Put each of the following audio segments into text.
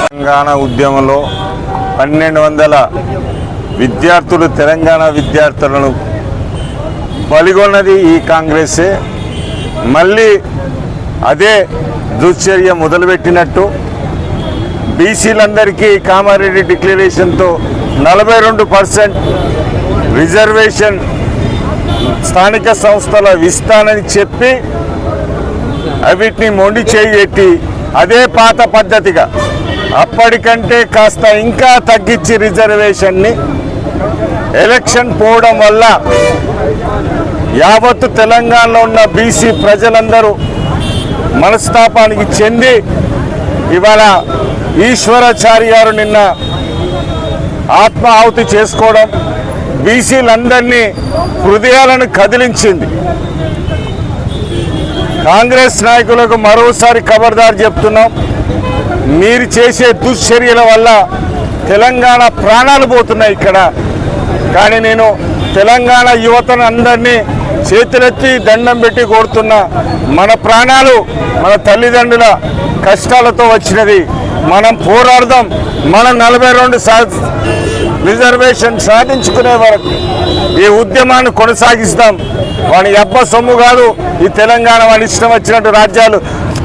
తెలంగాణ ఉద్యమంలో పన్నెండు వందల విద్యార్థులు తెలంగాణ విద్యార్థులను పలిగొన్నది ఈ కాంగ్రెసే. మళ్ళీ అదే దుశ్చర్య మొదలుపెట్టినట్టు బీసీలందరికీ కామారెడ్డి డిక్లరేషన్తో నలభై రెండు పర్సెంట్ రిజర్వేషన్ స్థానిక సంస్థల విస్తానని చెప్పి వీటిని మొండి చేయెట్టి అదే పాత పద్ధతిగా. అప్పటికంటే కాస్త ఇంకా తగ్గించి రిజర్వేషన్ని ఎలక్షన్ పోవడం వల్ల యావత్తు తెలంగాణలో ఉన్న బీసీ ప్రజలందరూ మనస్తాపానికి చెంది ఇవాళ ఈశ్వరాచారి గారు నిన్న ఆత్మ ఆహుతి చేసుకోవడం బీసీలందరినీ హృదయాలను కదిలించింది. కాంగ్రెస్ నాయకులకు మరోసారి ఖబర్దారు చెప్తున్నాం. మీరు చేసే దుశ్చర్యల వల్ల తెలంగాణ ప్రాణాలు పోతున్నాయి ఇక్కడ. కానీ నేను తెలంగాణ యువతను అందరినీ చేతులెత్తి దండం పెట్టి కోరుతున్న మన ప్రాణాలు మన తల్లిదండ్రుల కష్టాలతో వచ్చినది. మనం పోరాడదాం. మనం నలభై రెండు సా రిజర్వేషన్ సాధించుకునే వరకు ఈ ఉద్యమాన్ని కొనసాగిస్తాం. వాని అబ్బ సొమ్ము కాదు ఈ తెలంగాణ వాని ఇష్టం వచ్చినట్టు రాజ్యాలు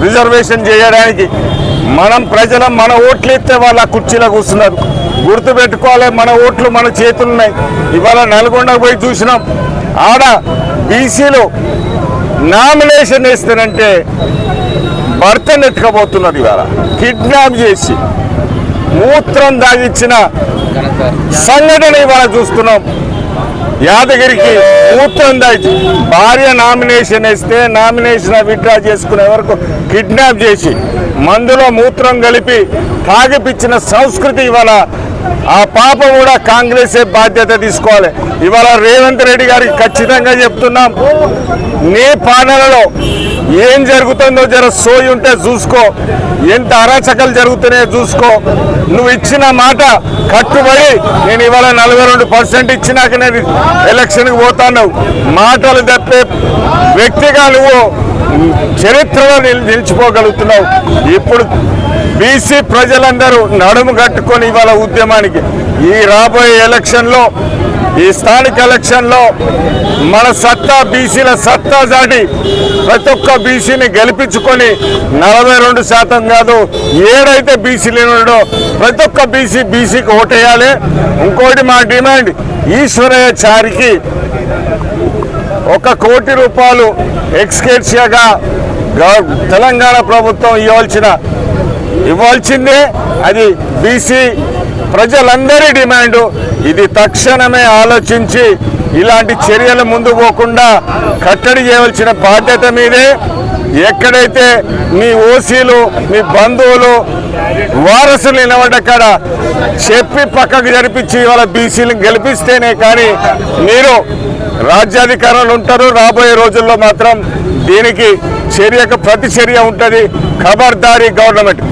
రిజర్వేషన్ చేయడానికి. మనం ప్రజల మన ఓట్లు ఇస్తే వాళ్ళు ఆ కుర్చీలో కూర్చున్నారు. గుర్తుపెట్టుకోవాలి మన ఓట్లు మన చేతులు ఉన్నాయి ఇవాళ నల్గొండకు పోయి చూసినాం. ఆడ బీసీలు నామినేషన్ వేస్తానంటే భర్తను ఎత్తుకపోతున్నారు ఇవాళ. కిడ్నాప్ చేసి మూత్రం దాగిచ్చిన సంఘటన ఇవాళ చూస్తున్నాం. యాదగిరికి మూత్రం దాచి భార్య నామినేషన్ వేస్తే నామినేషన్ విత్డ్రా చేసుకునే వరకు కిడ్నాప్ చేసి మందులో మూత్రం కలిపి తాగిపించిన సంస్కృతి ఇవాళ ఆ పాప కూడా కాంగ్రెసే బాధ్యత తీసుకోవాలి. ఇవాళ రేవంత్ రెడ్డి గారికి ఖచ్చితంగా చెప్తున్నాం. నీ పాలనలో ఏం జరుగుతుందో జర సోయి ఉంటే చూసుకో. ఎంత అరాచకలు జరుగుతున్నాయో చూసుకో. నువ్వు ఇచ్చిన మాట కట్టుబడి నేను ఇవాళ నలభై రెండు పర్సెంట్ ఇచ్చినాక నేను ఎలక్షన్కి పోతాను మాటలు తప్పే వ్యక్తిగా నువ్వు చరిత్రలో నిల్- నిలిచిపోగలుగుతున్నావు. ఇప్పుడు బీసీ ప్రజలందరూ నడుము కట్టుకొని ఇవాళ ఉద్యమానికి ఈ రాబోయే ఎలక్షన్లో ఈ స్థానిక ఎలక్షన్లో మన సత్తా బీసీల సత్తా దాటి ప్రతి ఒక్క బీసీని గెలిపించుకొని నలభై రెండు శాతం కాదు ఏడైతే బీసీలు ఉన్నాడో ప్రతి ఒక్క బీసీ బీసీకి ఓటేయాలి. ఇంకోటి మా డిమాండ్ ఈశ్వరయ్య చారికి ఒక కోటి రూపాయలు ఎక్స్కేర్షియాగా తెలంగాణ ప్రభుత్వం ఇవ్వాల్సిన ఇవ్వాల్సిందే. అది బీసీ ప్రజలందరి డిమాండు. ఇది తక్షణమే ఆలోచించి ఇలాంటి చర్యలు ముందు పోకుండా కట్టడి చేయవలసిన బాధ్యత మీదే. ఎక్కడైతే మీ ఓసీలు మీ బంధువులు వారసులు నిలబడ్డక్కడ చెప్పి పక్కకు జరిపించి ఇవాళ బీసీలను గెలిపిస్తేనే కానీ మీరు రాజ్యాధికారులు ఉంటారు. రాబోయే రోజుల్లో మాత్రం దీనికి చర్యకు ప్రతి చర్య ఉంటుంది. ఖబర్దారీ గవర్నమెంట్.